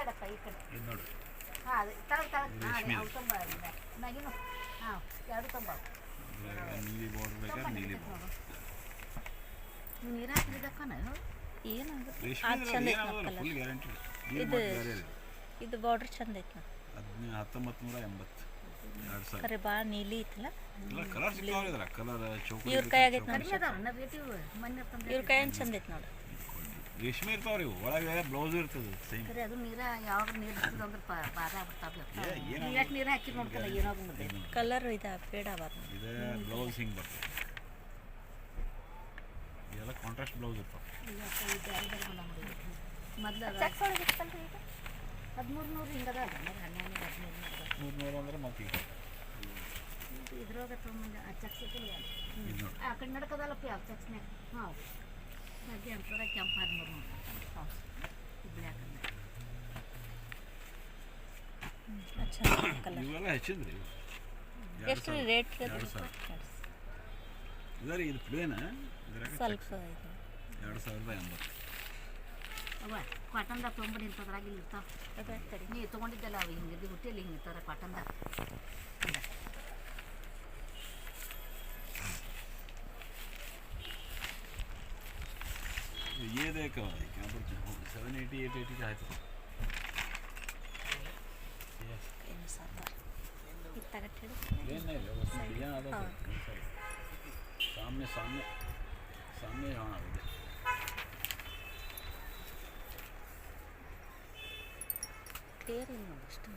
ಈ ಸೈಡಪ್ಪ ಈ ಕಡೆ. ಇದು ನೋಡಿ. ಹಾಂ ಅದು ತಳಗ್ ತಳಗ್. ಹಾಂ ರೇಷ್ಮೆ. ಅವು ತೊಂಬ ಮ್ಯಾಗಿನು ಹಾಂ ಎರಡು ತೊಂಬ ನೀಲಿ ಬಾರ್ಡರ್ ಬೇಕಾದ್ರೆ ನೀಲಿ ಬಾರ್ಡರ್ ನೀರು ಹಾಕಿದಕ್ಕನ ಏನು ಅದು ಚಂದ ಐತಿ ಏನಾಗೋಲ್ಲ ಫುಲ್ ಗ್ಯಾರಂಟಿ ಇದು ಇದು. ಬಾರ್ಡರ್ ಚಂದ ಐತಿ ಹತ್ತೊಂಬತ್ತು ನೂರ ಎಂಬತ್ತು. ಭಾಳ ನೀಲಿ ಐತಲ್ಲ ಇವ್ರ ಕಲರ್ ಆಗೈತಿ ಇವ್ರ ಕೈ ನೋಡಿ. ಇವ್ರ ಕೈಯನ್ ಚಂದ ಐತಿ ನೋಡಿ. ರೇಷ್ಮೆ ಇರ್ತಾವ್ರಿ. ಒಳಗೆ ಬ್ಲೌಸ್ ಇರ್ತದೆ ಸೇಮ್ ಅದು ನೀರ ಯಾವಾಗ ನೀರು ಇರ್ತದೆ ಅಂದ್ರೆ ಪಾ ಬರ್ತಾವೆ ಎಷ್ಟು ನೀರು ಹಾಕಿ ನೋಡ್ಕಲ್ಲ ಏನಾಗುತ್ತೆ ಕಲರ್ ಇದು ಬೇಡ ಆಗ ಇದೆ ಬ್ಲೌಸ್ ಹಿಂಗೆ ಬರ್ತದೆ. ಇದೆಲ್ಲ ಕಾಂಟ್ರಾಸ್ಟ್ ಬ್ಲೌಸ್ ಇರ್ತಾವೆ. ಮೊದ್ಲು ಚೆಕ್ ಒಳಗೆ ಇತ್ತಲ್ರಿ ಇದು? ಹದಿಮೂರು ನೂರು ಹಿಂಗದ ಹನ್ನೆರಡು ನೂರು ಹದಿಮೂರು ನೂರು ಅಂದ್ರೆ ಮತ್ತೆ ಈಗ. ಇದ್ರೊಳಗೆ ತೊಗೊಂಬಂದ ಆ ಚಕ್ಸ್ ಇದು ನೋಡಿ ಆ ಕಡೆ ನಡ್ಕದಲ್ಲಪ್ಪ ಯಾವ ಚಕ್ಸ್ನ್ಯಾಗ ಹಾಂ. ಹಾಗೆ ಅಂತಾರ ಕೆಂಪು ಹದಿಮೂರು ನೂರು ಹಾಂ ಬ್ಲ್ಯಾಕ್ ಅದು ಚಂದ ಕಲರ್ ಇವೆಲ್ಲ ಹೆಚ್ಚಿದ್ರಿ ಎಷ್ಟು. ರೇಟ್ ಇದರಿ ಇದು ಪ್ಲೇನ್ ಸ್ವಲ್ಪ ಎರಡು ಸಾವಿರದ ಎಂಬತ್ತು. ಅವ ಕಾಟನ್ದಾಗ ತೊಗೊಂಬಡಿ ಇಂಥದ್ರಾಗ ಇಲ್ಲಿ ಇರ್ತಾವ. ನೀ ತೊಗೊಂಡಿದ್ದಲ್ಲ ಅವು ಹಿಂಗೆ ಹುಟ್ಟಿಯಲ್ಲಿ ಹಿಂಗೆ ಇರ್ತಾರೆ ಕಾಟನ್ದಾಗ ये देखो क्या बोलते हैं सेवन एटी एट एटी का है तो ಏನು ಸಾಂಬಾರ್ ಇದು ತಗಟ್ಟಿಡು प्लेन नहीं है उसमें डिजाइन आता हाँ। है सामने सामने सामने हाँ ಇದೆ ಕ್ಲಿಯರ್ ಇಲ್ಲ ನೋಡಿ ಅಷ್ಟು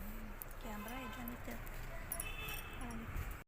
ಕ್ಯಾಮ್ರಾ ಇದ್ದಂಗೆ